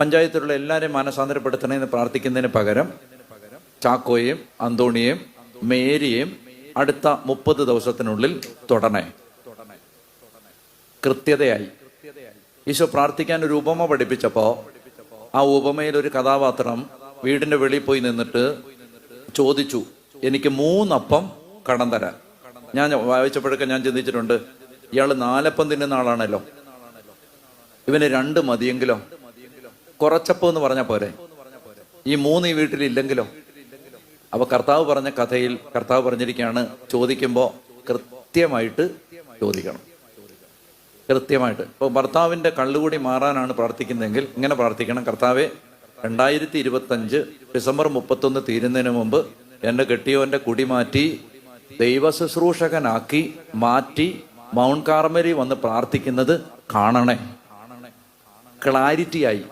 പഞ്ചായത്തിലുള്ള എല്ലാവരെയും മാനസാന്തരപ്പെടുത്തണമെന്ന് പ്രാർത്ഥിക്കുന്നതിന് പകരം ചാക്കോയെയും അന്തോണിയെയും മേരിയെയും അടുത്ത മുപ്പത് ദിവസത്തിനുള്ളിൽ തൊടണേ. കൃത്യതയായി. ഈശോ പ്രാർത്ഥിക്കാൻ ഒരു ഉപമ പഠിപ്പിച്ചപ്പോ ആ ഉപമയിൽ ഒരു കഥാപാത്രം വീടിന്റെ വെളിയിൽ പോയി നിന്നിട്ട് ചോദിച്ചു എനിക്ക് മൂന്നപ്പം കടം തരാൻ. ഞാൻ വായിച്ചപ്പോഴൊക്കെ ഞാൻ ചിന്തിച്ചിട്ടുണ്ട് ഇയാൾ നാലപ്പം തിന്നുന്ന ആളാണല്ലോ. ഇവന് രണ്ട് മതിയെങ്കിലോ? കുറച്ചപ്പം എന്ന് പറഞ്ഞ പോരെ? ഈ മൂന്ന് ഈ വീട്ടിലില്ലെങ്കിലോ അപ്പൊ കർത്താവ് പറഞ്ഞ കഥയിൽ കർത്താവ് പറഞ്ഞിരിക്കുകയാണ് ചോദിക്കുമ്പോൾ കൃത്യമായിട്ട് ചോദിക്കണം. കൃത്യമായിട്ട്. ഇപ്പോൾ ഭർത്താവിന്റെ കള്ളുകൂടി മാറാനാണ് പ്രാർത്ഥിക്കുന്നതെങ്കിൽ ഇങ്ങനെ പ്രാർത്ഥിക്കണം കർത്താവെ രണ്ടായിരത്തി ഇരുപത്തഞ്ച് ഡിസംബർ മുപ്പത്തൊന്ന് തീരുന്നതിന് മുമ്പ് എന്റെ കെട്ടിയോന്റെ കുടി മാറ്റി ദൈവ ശുശ്രൂഷകനാക്കി മാറ്റി മൗണ്ട് കാർമരി വന്ന് പ്രാർത്ഥിക്കുന്നത് കാണണേ. ക്ലാരിറ്റി ആയി.